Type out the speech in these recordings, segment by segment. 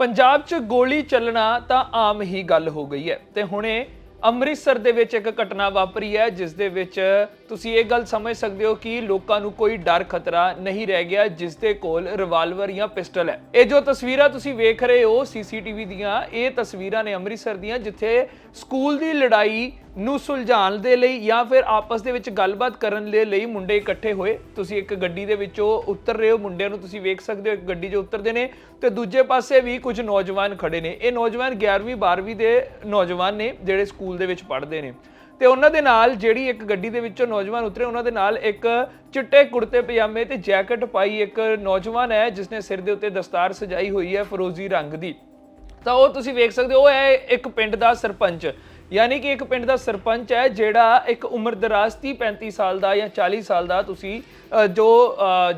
ਪੰਜਾਬ 'ਚ ਗੋਲੀ ਚੱਲਣਾ ਤਾਂ ਆਮ ਹੀ ਗੱਲ ਹੋ ਗਈ ਹੈ ਤੇ ਹੁਣੇ ਅੰਮ੍ਰਿਤਸਰ ਦੇ ਵਿੱਚ ਇੱਕ ਘਟਨਾ ਵਾਪਰੀ ਹੈ, ਜਿਸ ਦੇ ਵਿੱਚ ਤੁਸੀਂ ਇਹ ਗੱਲ ਸਮਝ ਸਕਦੇ ਹੋ ਕਿ ਲੋਕਾਂ ਨੂੰ ਕੋਈ ਡਰ, ਖਤਰਾ ਨਹੀਂ ਰਹਿ ਗਿਆ, ਜਿਸ ਦੇ ਕੋਲ ਰਿਵਾਲਵਰ ਜਾਂ ਪਿਸਟਲ ਹੈ। ਇਹ ਜੋ ਤਸਵੀਰਾਂ ਤੁਸੀਂ ਵੇਖ ਰਹੇ ਹੋ, ਸੀਸੀਟੀਵੀ ਦੀਆਂ, ਇਹ ਤਸਵੀਰਾਂ ਨੇ ਅੰਮ੍ਰਿਤਸਰ ਦੀਆਂ, ਜਿੱਥੇ ਸਕੂਲ ਦੀ ਲੜਾਈ ਨੂੰ ਸੁਲਝਾਉਣ ਦੇ ਲਈ ਜਾਂ ਫਿਰ ਆਪਸ ਦੇ ਵਿੱਚ ਗੱਲਬਾਤ ਕਰਨ ਦੇ ਲਈ ਮੁੰਡੇ ਇਕੱਠੇ ਹੋਏ। ਤੁਸੀਂ ਇੱਕ ਗੱਡੀ ਦੇ ਵਿੱਚੋਂ ਉਤਰ ਰਹੇ ਹੋ, ਮੁੰਡਿਆਂ ਨੂੰ ਤੁਸੀਂ ਵੇਖ ਸਕਦੇ ਹੋ, ਇੱਕ ਗੱਡੀ 'ਚ ਉਤਰਦੇ ਨੇ ਤੇ ਦੂਜੇ ਪਾਸੇ ਵੀ ਕੁਝ ਨੌਜਵਾਨ ਖੜੇ ਨੇ। ਇਹ ਨੌਜਵਾਨ 11ਵੀਂ 12ਵੀਂ ਦੇ ਨੌਜਵਾਨ ਨੇ, ਜਿਹੜੇ ਸਕੂਲ ਸਕੂਲ ਦੇ ਵਿੱਚ ਪੜ੍ਹਦੇ ਨੇ। ਤੇ ਉਹਨਾਂ ਦੇ ਨਾਲ ਜਿਹੜੀ ਇੱਕ ਗੱਡੀ ਦੇ ਵਿੱਚੋਂ ਨੌਜਵਾਨ ਉਤਰੇ, ਉਹਨਾਂ ਦੇ ਨਾਲ ਇੱਕ ਚਿੱਟੇ ਕੁੜਤੇ, ਪਜਾਮੇ ਤੇ ਜੈਕਟ ਪਾਈ ਇੱਕ ਨੌਜਵਾਨ ਹੈ, ਜਿਸਨੇ ਸਿਰ ਦੇ ਉੱਤੇ ਦਸਤਾਰ ਸਜਾਈ ਹੋਈ ਹੈ ਫਿਰੋਜ਼ੀ ਰੰਗ ਦੀ। ਤਾਂ ਉਹ ਤੁਸੀਂ ਵੇਖ ਸਕਦੇ ਹੋ, ਉਹ ਹੈ ਇੱਕ ਪਿੰਡ ਦਾ ਸਰਪੰਚ। ਯਾਨੀ ਕਿ ਇੱਕ ਪਿੰਡ ਦਾ ਸਰਪੰਚ ਹੈ, ਜਿਹੜਾ ਇੱਕ ਉਮਰ ਦਰਾਜ਼ 30 35 ਸਾਲ ਦਾ ਜਾਂ 40 ਸਾਲ ਦਾ ਤੁਸੀਂ ਜੋ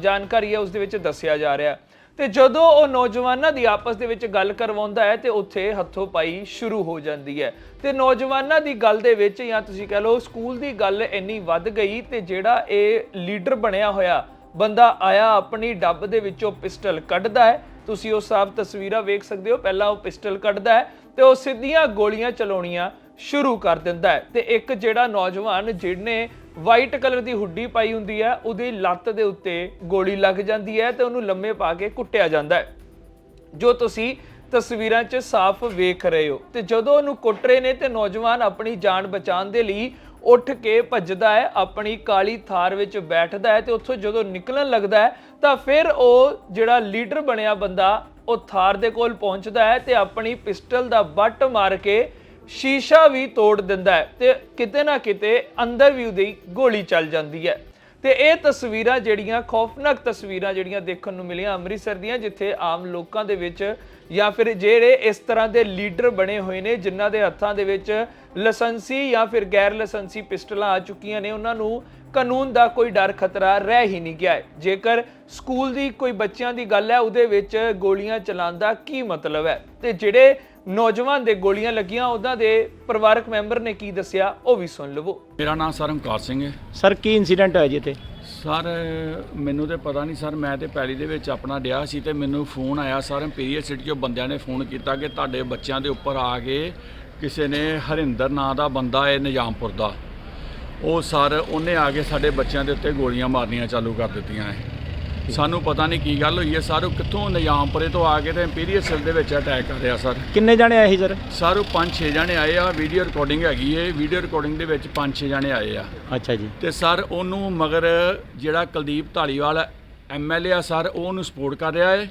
ਜਾਣਕਾਰੀ ਹੈ, ਉਸ ਦੇ ਵਿੱਚ ਦੱਸਿਆ ਜਾ ਰਿਹਾ। ਹੈ ਤੇ ਜਦੋਂ ਉਹ ਨੌਜਵਾਨਾਂ ਦੀ ਆਪਸ ਦੇ ਵਿੱਚ ਗੱਲ ਕਰਵਾਉਂਦਾ ਹੈ ਤੇ ਉੱਥੇ ਹੱਥੋਂ ਪਾਈ ਸ਼ੁਰੂ ਹੋ ਜਾਂਦੀ ਹੈ। ਤੇ ਨੌਜਵਾਨਾਂ ਦੀ ਗੱਲ ਦੇ ਵਿੱਚ ਜਾਂ ਤੁਸੀਂ ਕਹ ਲਓ ਸਕੂਲ ਦੀ ਗੱਲ ਇੰਨੀ ਵੱਧ ਗਈ ਤੇ ਜਿਹੜਾ ਇਹ ਲੀਡਰ ਬਣਿਆ ਹੋਇਆ, ਬੰਦਾ ਆਇਆ ਆਪਣੀ ਡੱਬ ਦੇ ਵਿੱਚੋਂ ਪਿਸਟਲ ਕੱਢਦਾ ਹੈ। ਤੁਸੀਂ ਉਹ ਸਾਫ਼ ਤਸਵੀਰਾਂ ਵੇਖ ਸਕਦੇ ਹੋ, ਪਹਿਲਾਂ ਉਹ ਪਿਸਟਲ ਕੱਢਦਾ ਹੈ ਤੇ ਉਹ ਸਿੱਧੀਆਂ ਗੋਲੀਆਂ ਚਲਾਉਣੀਆਂ ਸ਼ੁਰੂ ਕਰ ਦਿੰਦਾ ਹੈ। ਤੇ ਇੱਕ ਜਿਹੜਾ ਨੌਜਵਾਨ ਜਿਹਨੇ ਵਾਈਟ ਕਲਰ ਦੀ ਹੁੱਡੀ ਪਾਈ ਹੁੰਦੀ ਹੈ, ਉਹਦੀ ਲੱਤ ਦੇ ਉੱਤੇ ਗੋਲੀ ਲੱਗ ਜਾਂਦੀ ਹੈ ਤੇ ਉਹਨੂੰ ਲੰਮੇ ਪਾ ਕੇ ਕੁੱਟਿਆ ਜਾਂਦਾ ਹੈ। ਜੋ ਤੁਸੀਂ ਤਸਵੀਰਾਂ 'ਚ ਸਾਫ਼ ਵੇਖ ਰਹੇ ਹੋ ਤੇ ਜਦੋਂ ਉਹਨੂੰ ਕੁੱਟ ਰਹੇ ਨੇ ਤੇ ਨੌਜਵਾਨ ਆਪਣੀ ਜਾਨ ਬਚਾਉਣ ਦੇ ਲਈ ਉੱਠ ਕੇ ਭੱਜਦਾ ਹੈ, ਆਪਣੀ ਕਾਲੀ ਥਾਰ ਵਿੱਚ ਬੈਠਦਾ ਹੈ ਤੇ ਉੱਥੋਂ ਜਦੋਂ ਨਿਕਲਣ ਲੱਗਦਾ ਹੈ ਤਾਂ ਫਿਰ ਉਹ ਜਿਹੜਾ ਲੀਡਰ ਬਣਿਆ ਬੰਦਾ, ਉਹ ਥਾਰ ਦੇ ਕੋਲ ਪਹੁੰਚਦਾ ਹੈ ਤੇ ਆਪਣੀ ਪਿਸਟਲ ਦਾ ਬੱਟ ਮਾਰ ਕੇ ਸ਼ੀਸ਼ਾ ਵੀ ਤੋੜ ਦਿੰਦਾ ਹੈ ਤੇ ਕਿਤੇ ਨਾ ਕਿਤੇ ਅੰਦਰ ਵੀ ਉਹਦੀ ਗੋਲੀ ਚੱਲ ਜਾਂਦੀ ਹੈ। ਤੇ ਇਹ ਤਸਵੀਰਾਂ ਜਿਹੜੀਆਂ ਖੌਫਨਾਕ ਤਸਵੀਰਾਂ ਜਿਹੜੀਆਂ ਦੇਖਣ ਨੂੰ ਮਿਲੀਆਂ ਅੰਮ੍ਰਿਤਸਰ ਦੀਆਂ, ਜਿੱਥੇ ਆਮ ਲੋਕਾਂ ਦੇ ਵਿੱਚ ਜਾਂ ਫਿਰ ਜਿਹੜੇ ਇਸ ਤਰ੍ਹਾਂ ਦੇ ਲੀਡਰ ਬਣੇ ਹੋਏ ਨੇ, ਜਿਨ੍ਹਾਂ ਦੇ ਹੱਥਾਂ ਦੇ ਵਿੱਚ ਲਾਇਸੈਂਸੀ ਜਾਂ ਫਿਰ ਗੈਰ ਲਾਇਸੈਂਸੀ ਪਿਸਟਲਾਂ ਆ ਚੁੱਕੀਆਂ ਨੇ, ਉਹਨਾਂ ਨੂੰ ਕਾਨੂੰਨ ਦਾ ਕੋਈ ਡਰ ਖਤਰਾ ਰਹਿ ਹੀ ਨਹੀਂ ਗਿਆ ਜੇਕਰ ਸਕੂਲ ਦੀ ਕੋਈ ਬੱਚਿਆਂ ਦੀ ਗੱਲ ਹੈ, ਉਹਦੇ ਵਿੱਚ ਗੋਲੀਆਂ ਚਲਾਉਣ ਦਾ ਕੀ ਮਤਲਬ ਹੈ? ਤੇ ਜਿਹੜੇ ਨੌਜਵਾਨ ਦੇ ਗੋਲੀਆਂ ਲੱਗੀਆਂ ਉਹਨਾਂ ਦੇ ਪਰਿਵਾਰਕ ਮੈਂਬਰ ਨੇ ਕੀ ਦੱਸਿਆ ਉਹ ਵੀ ਸੁਣ ਲਵੋ। ਮੇਰਾ ਨਾਮ ਸਰ ਓਮਕਾਰ ਸਿੰਘ ਹੈ। ਸਰ ਕੀ ਇਨਸੀਡੈਂਟ ਹੋਇਆ ਜੀ ਇੱਥੇ? ਸਰ ਮੈਨੂੰ ਤੇ ਪਤਾ ਨਹੀਂ ਸਰ ਮੈਂ ਤੇ ਪੈਲੀ ਦੇ ਵਿੱਚ ਆਪਣਾ ਡਿਆ ਸੀ ਤੇ ਮੈਨੂੰ ਫੋਨ ਆਇਆ ਸਰ ਇੰਪੀਰੀਅਲ ਸਿਟੀ ਚੋਂ ਬੰਦਿਆਂ ਨੇ ਫੋਨ ਕੀਤਾ ਕਿ ਤੁਹਾਡੇ ਬੱਚਿਆਂ ਦੇ ਉੱਪਰ ਆ ਕੇ ਕਿਸੇ ਨੇ ਹਰਿੰਦਰ ਨਾਂ ਦਾ ਬੰਦਾ ਹੈ ਨਿਜ਼ਾਮਪੁਰ ਦਾ। ਉਹ ਸਰ ਉਹਨੇ ਆ ਕੇ ਸਾਡੇ ਬੱਚਿਆਂ ਦੇ ਉੱਤੇ ਗੋਲੀਆਂ ਮਾਰਨੀਆਂ ਚਾਲੂ ਕਰ ਦਿੱਤੀਆਂ ਹੈ ਸਾਨੂੰ ਪਤਾ ਨਹੀਂ ਕੀ ਗੱਲ ਹੋਈ ਹੈ। ਸਰ ਉਹ ਕਿੱਥੋਂ ਨਿਜ਼ਾਮਪੁਰੇ ਤੋਂ ਆ ਕੇ ਤੇ ਇੰਪੀਰੀਅਲ ਸਿਟੀ ਦੇ ਵਿੱਚ ਅਟੈਕ ਕਰ ਰਿਹਾ ਸਰ। ਕਿੰਨੇ ਜਾਣੇ ਆਏ ਸੀ ਸਰ? ਸਰ ਉਹ ਪੰਜ ਛੇ ਜਣੇ ਆਏ ਆ। ਵੀਡੀਓ ਰਿਕਾਰਡਿੰਗ ਹੈਗੀ ਹੈ ਵੀਡੀਓ ਰਿਕਾਰਡਿੰਗ ਦੇ ਵਿੱਚ ਪੰਜ ਛੇ ਜਣੇ ਆਏ ਆ। ਅੱਛਾ ਜੀ। ਤੇ ਸਰ ਉਹਨੂੰ ਮਗਰ ਜਿਹੜਾ ਕੁਲਦੀਪ ਢਾਲੀਵਾਲ ਐਮਐਲਏ ਆ ਸਰ ਉਹ ਉਹਨੂੰ ਸਪੋਰਟ ਕਰ ਰਿਹਾ ਹੈ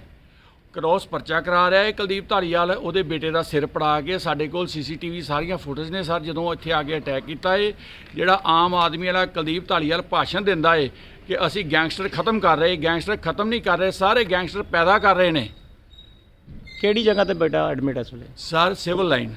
ਕ੍ਰੋਸ ਪਰਚਾ ਕਰਾ ਰਿਹਾ ਹੈ। ਕੁਲਦੀਪ ਢਾਲੀਵਾਲ ਉਹਦੇ ਬੇਟੇ ਦਾ ਸਿਰ ਪੜਾ ਕੇ ਸਾਡੇ ਕੋਲ ਸੀਸੀਟੀਵੀ ਸਾਰੀਆਂ ਫੁਟੇਜ ਨੇ ਸਰ ਜਦੋਂ ਇੱਥੇ ਆ ਕੇ ਅਟੈਕ ਕੀਤਾ ਹੈ ਜਿਹੜਾ ਆਮ ਆਦਮੀ ਵਾਲਾ ਕੁਲਦੀਪ ਢਾਲੀਵਾਲ ਭਾਸ਼ਣ ਦਿੰਦਾ ਹੈ ਕਿ ਅਸੀਂ ਗੈਂਗਸਟਰ ਖਤਮ ਕਰ ਰਹੇ ਗੈਂਗਸਟਰ ਖਤਮ ਨਹੀਂ ਕਰ ਰਹੇ ਸਾਰੇ ਗੈਂਗਸਟਰ ਪੈਦਾ ਕਰ ਰਹੇ ਨੇ। ਕਿਹੜੀ ਜਗ੍ਹਾ ਤੇ ਬੇਟਾ ਐਡਮਿਟ ਹੈ ਇਸ ਵੇਲੇ? Sir civil line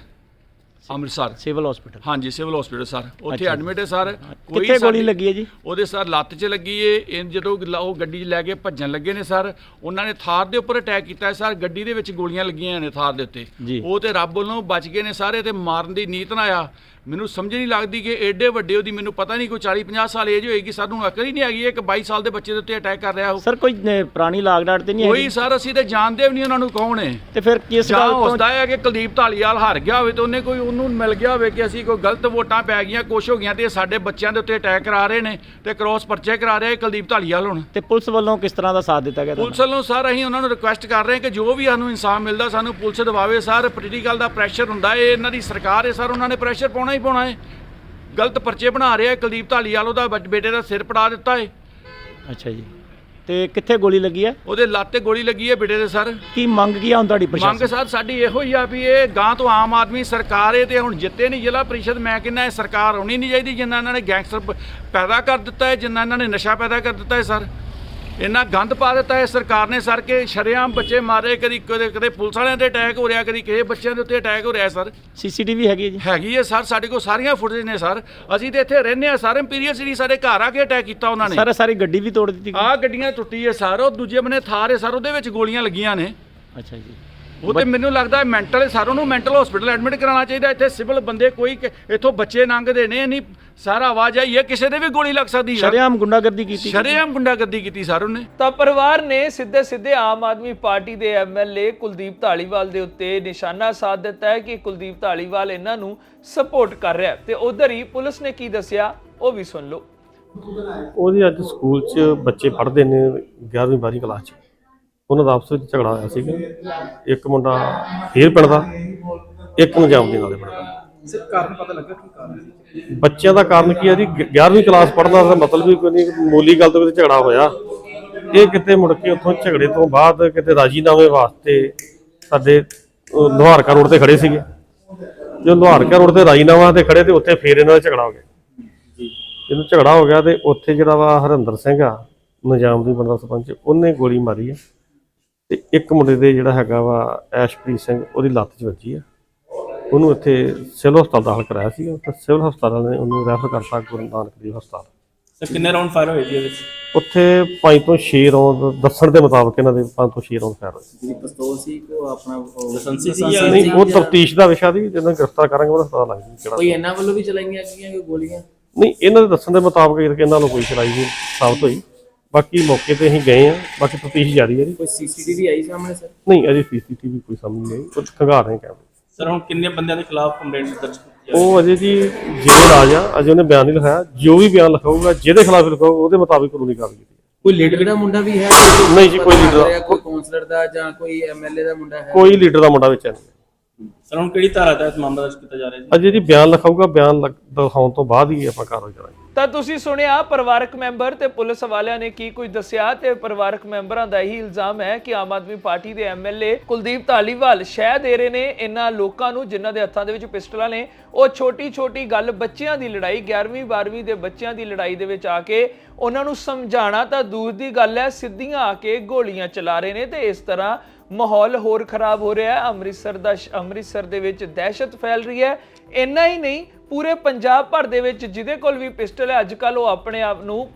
Amritsar civil hospital ਹਾਂਜੀ ਸਿਵਲ ਹਸਪੀਟਲ ਸਰ। ਉੱਥੇ ਅੱਛਾ। ਐਡਮਿਟ ਹੈ ਸਰ। ਕਿੱਥੇ ਗੋਲੀ ਸਾਡੀ- ਲੱਗੀ ਹੈ ਜੀ? ਉਹਦੇ ਸਰ ਲੱਤ 'ਚ ਲੱਗੀ ਏ। ਇਹ ਜਦੋਂ ਲ- ਉਹ ਗੱਡੀ 'ਚ ਲੈ ਕੇ ਭੱਜਣ ਲੱਗੇ ਨੇ ਸਰ ਉਹਨਾਂ ਨੇ ਥਾਰ ਦੇ ਉੱਪਰ ਅਟੈਕ ਕੀਤਾ ਹੈ ਸਰ। ਗੱਡੀ ਦੇ ਵਿੱਚ ਗੋਲੀਆਂ ਲੱਗੀਆਂ ਨੇ ਥਾਰ ਦੇ ਉੱਤੇ। ਜੀ। ਉਹ ਤੇ ਰੱਬ ਵੱਲੋਂ ਬਚ ਗਏ ਨੇ ਸਾਰੇ। ਤੇ ਮਾਰਨ ਦੀ ਨੀਤ ਨਾ ਆਇਆ। ਮੈਨੂੰ ਸਮਝ ਨਹੀਂ ਲੱਗਦੀ ਕਿ ਐਡੇ ਵੱਡੇ ਉਹਦੀ ਮੈਨੂੰ ਪਤਾ ਨਹੀਂ ਕੋਈ 40 50 ਸਾਲ ਏਜ ਹੋਏਗੀ ਸਾਨੂੰ ਅਕਲ ਹੀ ਨਹੀਂ ਹੈਗੀ ਇੱਕ 22 ਸਾਲ ਦੇ ਬੱਚੇ ਦੇ ਉੱਤੇ ਅਟੈਕ ਕਰ ਰਿਹਾ ਉਹ। ਸਰ ਕੋਈ ਅਹ, ਪੁਰਾਣੀ ਲਾਗ ਡਾਟ ਤੇ ਨਹੀਂ ਕੋਈ ਸਰ ਅਸੀਂ ਤੇ ਜਾਣਦੇ ਵੀ ਨਹੀਂ ਉਹਨਾਂ ਨੂੰ ਕੌਣ ਹੈ। ਤੇ ਫਿਰ ਕਿਸ ਜਾਂ ਗੱਲ ਤੋਂ ਉਸਦਾ ਹੈ ਕਿ ਕੁਲਦੀਪ ਢਾਲੀਵਾਲ ਹਾਰ ਗਿਆ ਹੋਵੇ ਤੇ ਉਹਨੇ ਕੋਈ ਉਹਨੂੰ ਮਿਲ ਗਿਆ ਹੋਵੇ ਕਿ ਅਸੀਂ ਕੋਈ ਗਲਤ ਵੋਟਾਂ ਪੈ ਗਈਆਂ ਕੁਛ ਹੋ ਗਈਆਂ ਤੇ ਇਹ ਸਾਡੇ ਬੱਚਿਆਂ ਦੇ ਉੱਤੇ ਅਟੈਕ ਕਰਾ ਰਹੇ ਨੇ ਤੇ ਕ੍ਰੋਸ ਪਰਚੇ ਕਰਾ ਰਹੇ ਕੁਲਦੀਪ ਢਾਲੀਵਾਲ ਹੁਣ। ਤੇ ਪੁਲਿਸ ਵੱਲੋਂ ਕਿਸ ਤਰ੍ਹਾਂ ਦਾ ਸਾਥ ਦਿੱਤਾ ਗਿਆ ਤੁਹਾਨੂੰ? ਪੁਲਿਸ ਵੱਲੋਂ ਸਰ ਅਸੀਂ ਉਹਨਾਂ ਨੂੰ ਰਿਕੁਐਸਟ ਕਰ ਰਹੇ ਹਾਂ ਕਿ ਜੋ ਵੀ ਸਾਨੂੰ ਇਨਸਾਫ ਮਿਲਦਾ ਸਾਨੂੰ ਪੁਲਿਸ ਦਵਾਵੇ। ਸਰ ਪੋਲੀਟੀਕਲ ਦਾ ਪ੍ਰੈਸ਼ਰ ਹੁੰਦਾ ਹੈ ਇਹਨਾਂ ਦੀ ਸਰਕਾਰ ਹੈ ਸਰ ਉਹਨਾਂ ਨੇ ਪ੍ਰੈਸ਼ਰ ਪਾਉਣਾ ਹੀ ਪਾਉਣਾ ਹੈ ਗਲਤ ਪਰਚੇ ਬਣਾ ਰਹੇ ਆ ਕੁਲਦੀਪ ਢਾਲੀਵਾਲ ਉਹਦਾ ਬੱਚ- ਬੇਟੇ ਦਾ ਸਿਰ ਪੜਾ ਦਿੱਤਾ ਹੈ ਅੱਛਾ ਜੀ। ਤੇ ਕਿੱਥੇ ਗੋਲੀ ਲੱਗੀ ਹੈ? ਉਹਦੇ ਲੱਤ ਤੇ ਗੋਲੀ ਲੱਗੀ ਹੈ ਬੇਟੇ ਦੇ ਸਰ। ਕੀ ਮੰਗ ਕੀ ਆ ਹੁਣ ਤੁਹਾਡੀ ਮੰਗ ਪ੍ਰਸ਼ਾਸਨ ਸਰ ਸਾਡੀ ਇਹੋ ਹੀ ਆ ਵੀ ਇਹ ਗਾਂ ਤੋਂ ਆਮ ਆਦਮੀ ਸਰਕਾਰ ਹੈ ਤੇ ਹੁਣ ਜਿੱਤੇ ਨਹੀਂ ਜ਼ਿਲ੍ਹਾ ਪ੍ਰੀਸ਼ਦ ਮੈਂ ਕਹਿੰਦਾ ਇਹ ਸਰਕਾਰ ਹੋਣੀ ਨਹੀਂ ਚਾਹੀਦੀ ਜਿੰਨਾ ਇਹਨਾਂ ਨੇ ਗੈਂਗਸਟਰ ਪ- ਪੈਦਾ ਕਰ ਦਿੱਤਾ ਹੈ ਜਿੰਨਾ ਇਹਨਾਂ ਨੇ ਨਸ਼ਾ ਪੈਦਾ ਕਰ ਦਿੱਤਾ ਹੈ ਸਰ। ਇੰਨਾ ਗੰਦ ਪਾ ਦਿੱਤਾ ਹੈ ਸਰਕਾਰ ਨੇ ਸਰ ਕੇ ਸ਼ਰੇਆਮ ਬੱਚੇ ਮਾਰੇ ਕਦੀ ਕਦੇ ਕਦੇ ਪੁਲਿਸ ਵਾਲਿਆਂ ਤੇ ਅਟੈਕ ਹੋ ਰਿਹਾ ਕਦੀ ਕਿਸੇ ਬੱਚਿਆਂ ਦੇ ਉੱਤੇ ਅਟੈਕ ਹੋ ਰਿਹਾ ਸਰ। ਸੀਸੀਟੀਵੀ ਹੈਗੀ ਹੈ ਜੀ। ਹੈਗੀ ਹੈ ਸਰ ਸਾਡੇ ਕੋਲ ਸਾਰੀਆਂ ਫੁਟੇਜ ਨੇ ਸਰ। ਅਸੀਂ ਤੇ ਇੱਥੇ ਰਹਿੰਦੇ ਆ ਸਰ ਇੰਪੀਰੀਅਲ ਸਿਟੀ ਸਾਡੇ ਘਰ ਆ ਕੇ ਅਟੈਕ ਕੀਤਾ ਉਹਨਾਂ ਨੇ। ਸਰ ਸਾਰੀ ਗੱਡੀ ਵੀ ਤੋੜ ਦਿੱਤੀ? ਆਹ ਗੱਡੀਆਂ ਟੁੱਟੀ ਹੈ ਸਰ ਉਹ ਦੂਜੇ ਬੰਨੇ ਥਾਰ ਹੈ ਸਰ ਉਹਦੇ ਵਿੱਚ ਗੋਲੀਆਂ ਲੱਗੀਆਂ ਨੇ। ਅੱਛਾ ਜੀ। ਉਹ ਤੇ ਮੈਨੂੰ ਲੱਗਦਾ ਮੈਂਟਲ ਸਾਰੋਂ ਨੂੰ ਮੈਂਟਲ ਹਸਪੀਟਲ ਐਡਮਿਟ ਕਰਾਉਣਾ ਚਾਹੀਦਾ ਇੱਥੇ ਸਿਵਲ ਬੰਦੇ ਕੋਈ ਇੱਥੋਂ ਬੱਚੇ ਲੰਘਦੇ ਨੇ ਨਹੀਂ ਸਾਰਾ ਆਵਾਜ਼ ਆਈ ਹੈ ਕਿਸੇ ਦੇ ਵੀ ਗੋਲੀ ਲੱਗ ਸਕਦੀ ਹੈ। ਸ਼ਰੇਆਮ ਗੁੰਡਾਗਰਦੀ ਕੀਤੀ ਸ਼ਰੇਆਮ ਗੁੰਡਾਗਰਦੀ ਕੀਤੀ ਸਰ ਉਹਨੇ। ਤਾਂ ਪਰਿਵਾਰ ਨੇ ਸਿੱਧੇ ਸਿੱਧੇ ਆਮ ਆਦਮੀ ਪਾਰਟੀ ਦੇ ਐਮਐਲਏ ਕੁਲਦੀਪ ਢਾਲੀਵਾਲ ਦੇ ਉੱਤੇ ਨਿਸ਼ਾਨਾ ਸਾਧ ਦਿੱਤਾ ਹੈ ਕਿ ਕੁਲਦੀਪ ਢਾਲੀਵਾਲ ਇਹਨਾਂ ਨੂੰ ਸਪੋਰਟ ਕਰ ਰਿਹਾ ਤੇ ਉਧਰ ਹੀ ਪੁਲਿਸ ਨੇ ਕੀ ਦੱਸਿਆ ਉਹ ਵੀ ਸੁਣ ਲਓ। ਉਹਦੀ ਅੱਜ ਸਕੂਲ 'ਚ ਬੱਚੇ ਪੜ੍ਹਦੇ ਨੇ 11ਵੀਂ 12ਵੀਂ ਕਲਾਸ 'ਚ। ਉਹਨਾਂ ਦਾ ਆਪਸ ਵਿੱਚ ਝਗੜਾ ਹੋਇਆ ਸੀਗਾ। ਇੱਕ ਮੁੰਡਾ ਫੇਰ ਪਿੰਡ ਦਾ ਇੱਕ ਨਜਾਮ ਦੇ ਨਾਲੇ ਪੜਦਾ ਸਿਰ ਕਾਰਨ ਪਤਾ ਲੱਗਾ ਕੀ ਕਾਰਨ ਸੀ? ਬੱਚਿਆਂ ਦਾ ਕਾਰਨ ਕੀ ਹੈ ਜੀ? 11ਵੀਂ ਕਲਾਸ ਪੜ੍ਹਨਾ ਦਾ ਮਤਲਬ ਵੀ ਕੋਈ ਨਹੀਂ ਮੂਲੀ ਗੱਲ ਤੋਂ ਝਗੜਾ ਹੋਇਆ। ਇਹ ਕਿਤੇ ਮੁੜ ਕੇ ਉੱਥੋਂ ਝਗੜੇ ਤੋਂ ਬਾਅਦ ਕਿਤੇ ਰਾਜੀਨਾਮੇ ਵਾਸਤੇ ਸਾਡੇ ਅਹ, ਰੋਡ ਤੇ ਖੜੇ ਸੀਗੇ। ਜੋ ਲੁਹਾਰਕਾ ਰੋਡ ਤੇ ਰਾਜੀਨਾਮਾ ਤੇ ਖੜੇ ਤੇ ਉੱਥੇ ਫੇਰ ਇਹਨਾਂ ਦਾ ਝਗੜਾ ਹੋ ਗਿਆ। ਇਹਨੂੰ ਝਗੜਾ ਹੋ ਗਿਆ ਤੇ ਉੱਥੇ ਜਿਹੜਾ ਵਾ ਹਰਿੰਦਰ ਸਿੰਘ ਆ ਨਿਜ਼ਾਮ ਦੀ ਬੰਦਾ ਸਰਪੰਚ ਉਹਨੇ ਗੋਲੀ ਮਾਰੀ ਆ। ਤੇ ਇੱਕ ਮੁੰਡੇ ਦੇ ਜਿਹੜਾ ਹੈਗਾ ਵਾ ਐਸ਼ਪ੍ਰੀਤ ਸਿੰਘ ਉਹਦੀ ਲੱਤ 'ਚ ਵੱਜੀ ਆ। ਉਹਨੂੰ ਇੱਥੇ ਸਿਵਲ ਹਸਪਤਾਲ ਦਾਖਲ ਕਰਾਇਆ ਸੀਗਾ ਤੇ ਸਿਵਲ ਹਸਪਤਾਲ ਨੇ ਉਹਨੂੰ ਰੈਫਰ ਕਰਤਾ ਗੁਰੂ ਨਾਨਕ ਦੇਵ ਹਸਪਤਾਲ। ਸਰ ਕਿੰਨੇ ਰਾਉਂਡ ਫਾਇਰ ਹੋਏ ਜੀ ਇਹਦੇ ਵਿੱਚ? ਉੱਥੇ 5 ਤੋਂ 6 ਰੌਂਦ ਦੱਸਣ ਦੇ ਮੁਤਾਬਕ ਇਹਨਾਂ ਦੇ 5 ਤੋਂ 6 ਰੌਂਦ ਫਾਇਰ ਹੋਏ। ਜਿਹੜੀ ਪਿਸਤੌਲ ਸੀ ਕੋ ਆਪਣਾ ਲਾਇਸੈਂਸੀ ਸੀ ਜਾਂ ਨਹੀਂ ਉਹ ਤਫਤੀਸ਼ ਦਾ ਵਿਸ਼ਾ ਦੀ ਜਦੋਂ ਗ੍ਰਿਫਤਾਰ ਕਰਾਂਗੇ ਉਹਦਾ ਪਤਾ ਲੱਗ ਜੂ ਕਿਹੜਾ ਕੋਈ ਇਹਨਾਂ ਵੱਲੋਂ ਵੀ ਚਲਾਈਆਂ ਗਈਆਂ ਕੋਈ ਗੋਲੀਆਂ? ਨਹੀਂ ਇਹਨਾਂ ਦੇ ਦੱਸਣ ਦੇ ਮੁਤਾਬਕ ਇਹ ਕਿ ਇਹਨਾਂ ਨੂੰ ਕੋਈ ਚਲਾਈ ਨਹੀਂ ਸਾਬਤ ਹੋਈ। ਬਾਕੀ ਮੌਕੇ ਤੇ ਅਸੀਂ ਗਏ ਆ ਬਾਕੀ ਤਫਤੀਸ਼ ਜਾਰੀ ਹੈ ਜੀ। ਕੋਈ ਸੀਸੀਟੀਵੀ ਆਈ ਸਾਹਮਣੇ ਸਰ? ਨਹੀਂ ਅਜੇ ਸੀਸੀਟੀਵੀ ਕੋਈ ਸਾਹਮਣੇ ਨਹੀਂ ਕੁਝ ਖੰਗਾਰ ਰਹੇ ਕੈਮਰੇ। ਸਰ ਹੁਣ ਕਿੰਨੇ ਬੰਦਿਆਂ ਦੇ ਖਿਲਾਫ ਕੰਪਲੇਂਟ ਦਰਜ ਕੀਤੀ ਹੈ? ਉਹ ਅਜੇ ਜੀ ਜਿਹੜੇ ਰਾਜ ਆ ਅਜੇ ਉਹਨੇ ਬਿਆਨ ਨਹੀਂ ਲਿਖਾਇਆ। ਜੋ ਵੀ ਬਿਆਨ ਲਿਖਾਊਗਾ ਜਿਹਦੇ ਖਿਲਾਫ ਲਿਖਾਊਗਾ ਉਹਦੇ ਮੁਤਾਬਿਕ ਕਾਨੂੰਨੀ ਕਾਰਵਾਈ ਕੀਤੀ। ਕੋਈ ਲੀਡਰ ਦਾ ਮੁੰਡਾ ਵੀ ਹੈ? ਨਹੀਂ ਜੀ, ਕੋਈ leader ਦਾ- ਕੋਈ ਕਾਉਂਸਲਰ ਦਾ ਜਾਂ ਕੋਈ ਐਮਐਲਏ ਦਾ ਮੁੰਡਾ ਹੈ? ਕੋਈ ਲੀਡਰ ਦਾ ਮੁੰਡਾ ਵਿੱਚ ਹੈ ਨਹੀਂ। ਸਰ ਹੁਣ ਕਿਹੜੀ ਧਾਰਾ ਤਹਿਤ ਮਾਮਲਾ ਦਰਜ ਕੀਤਾ ਜਾ ਰਿਹਾ ਜੀ? ਅਜੇ ਜੀ ਬਿਆਨ ਲਿਖਾਊਗਾ ਬਿਆਨ ਲਿਖ- ਦਿਖਾਉਣ ਤੋਂ ਬਾਅਦ ਹੀ ਆਪਾਂ ਕਾਰਵਾਈ ਕਰਾਂਗੇ। ਤਾਂ ਤੁਸੀਂ ਸੁਣਿਆ, ਪਰਿਵਾਰਕ ਮੈਂਬਰ ਤੇ ਪੁਲਿਸ ਵਾਲਿਆਂ ਨੇ ਕੀ ਕੁਝ ਦੱਸਿਆ ਤੇ ਪਰਿਵਾਰਕ ਮੈਂਬਰਾਂ ਦਾ ਇਹੀ ਇਲਜ਼ਾਮ ਹੈ ਕਿ ਆਮ ਆਦਮੀ ਪਾਰਟੀ ਦੇ ਐਮਐਲਏ ਕੁਲਦੀਪ ਧਾਲੀਵਾਲ ਸ਼ਹਿ ਦੇ ਰਹੇ ਨੇ। ਇਹਨਾਂ ਲੋਕਾਂ ਨੂੰ ਜਿਨ੍ਹਾਂ ਦੇ ਹੱਥਾਂ ਦੇ ਵਿੱਚ ਪਿਸਟਲਾਂ ਨੇ, ਉਹ ਛੋਟੀ-ਛੋਟੀ ਗੱਲ ਬੱਚਿਆਂ ਦੀ ਲੜਾਈ 11ਵੀਂ 12ਵੀਂ ਦੇ ਬੱਚਿਆਂ ਦੀ ਲੜਾਈ ਦੇ ਵਿੱਚ ਆ ਕੇ ਉਹਨਾਂ ਨੂੰ ਸਮਝਾਉਣਾ ਤਾਂ ਦੂਰ ਦੀ ਗੱਲ ਹੈ, ਸਿੱਧੀਆਂ ਆ ਕੇ ਗੋਲੀਆਂ ਚਲਾ ਰਹੇ ਨੇ ਤੇ ਇਸ ਤਰ੍ਹਾਂ ਮਾਹੌਲ ਹੋਰ ਖਰਾਬ ਹੋ ਰਿਹਾ ਹੈ। ਅੰਮ੍ਰਿਤਸਰ ਦਾ ਸ਼- ਅੰਮ੍ਰਿਤਸਰ ਦੇ ਵਿੱਚ ਦਹਿਸ਼ਤ ਫੈਲ ਰਹੀ ਹੈ। ਇੰਨਾ ਹੀ ਨਹੀਂ, ਪੂਰੇ ਪੰਜਾਬ ਭਰ ਦੇ ਵਿੱਚ ਜਿਹਦੇ ਕੋਲ ਵੀ ਪਿਸਟਲ ਹੈ, ਅੱਜ ਕੱਲ ਉਹ ਆਪਣੇ ਆਪ ਨੂੰ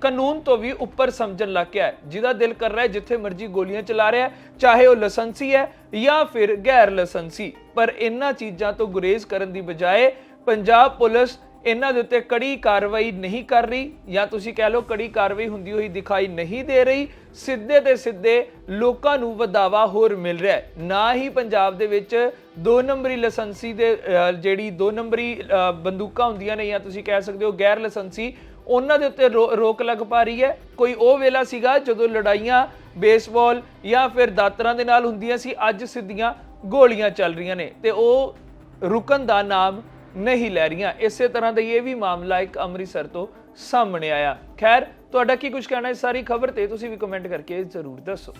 ਕਾਨੂੰਨ ਤੋਂ ਵੀ ਉੱਪਰ ਸਮਝਣ ਲੱਗ ਗਿਆ ਜਿਹਦਾ ਦਿਲ ਕਰ ਰਿਹਾ ਜਿੱਥੇ ਮਰਜ਼ੀ ਗੋਲੀਆਂ ਚਲਾ ਰਿਹਾ ਚਾਹੇ ਉਹ ਲਾਇਸੈਂਸੀ ਹੈ ਜਾਂ ਫਿਰ ਗੈਰ ਲਾਇਸੈਂਸੀ। ਪਰ ਇਹਨਾਂ ਚੀਜ਼ਾਂ ਤੋਂ ਗੁਰੇਜ਼ ਕਰਨ ਦੀ ਬਜਾਏ ਪੰਜਾਬ ਪੁਲਿਸ ਇਹਨਾਂ ਦੇ ਉੱਤੇ ਕੜੀ ਕਾਰਵਾਈ ਨਹੀਂ ਕਰ ਰਹੀ ਜਾਂ ਤੁਸੀਂ ਕਹਿ ਲਓ ਕੜੀ ਕਾਰਵਾਈ ਹੁੰਦੀ ਹੋਈ ਦਿਖਾਈ ਨਹੀਂ ਦੇ ਰਹੀ, ਸਿੱਧੇ ਤੇ ਸਿੱਧੇ ਲੋਕਾਂ ਨੂੰ ਵਧਾਵਾ ਹੋਰ ਮਿਲ ਰਿਹਾ ਹੈ। ਨਾ ਹੀ ਪੰਜਾਬ ਦੇ ਵਿੱਚ ਦੋ ਨੰਬਰੀ ਲਾਇਸੈਂਸੀ ਦੇ ਜਿਹੜੀ ਦੋ ਨੰਬਰੀ ਬੰਦੂਕਾਂ ਹੁੰਦੀਆਂ ਨੇ ਜਾਂ ਤੁਸੀਂ ਕਹਿ ਸਕਦੇ ਹੋ ਗੈਰ ਲਾਇਸੈਂਸੀ, ਉਹਨਾਂ ਦੇ ਉੱਤੇ ਰੋ- ਰੋਕ ਲੱਗ ਪਾ ਰਹੀ ਹੈ। ਕੋਈ ਉਹ ਵੇਲਾ ਸੀਗਾ ਜਦੋਂ ਲੜਾਈਆਂ ਬੇਸਬਾਲ ਜਾਂ ਫਿਰ ਦਾਤਰਾਂ ਦੇ ਨਾਲ ਹੁੰਦੀਆਂ ਸੀ, ਅੱਜ ਸਿੱਧੀਆਂ ਗੋਲੀਆਂ ਚੱਲ ਰਹੀਆਂ ਨੇ ਤੇ ਉਹ ਰੁਕਣ ਦਾ ਨਾਮ ਨਹੀਂ ਲੈ ਰਹੀਆਂ। ਇਸੇ ਤਰ੍ਹਾਂ ਦਾ ਇਹ ਵੀ ਮਾਮਲਾ ਇੱਕ ਅੰਮ੍ਰਿਤਸਰ ਤੋਂ ਸਾਹਮਣੇ ਆਇਆ। ਖੈਰ, ਤੁਹਾਡਾ ਕੀ ਕੁਝ ਕਹਿਣਾ ਇਸ ਸਾਰੀ ਖਬਰ ਤੇ ਤੁਸੀਂ ਵੀ ਕਮੈਂਟ ਕਰਕੇ ਜ਼ਰੂਰ ਦੱਸੋ।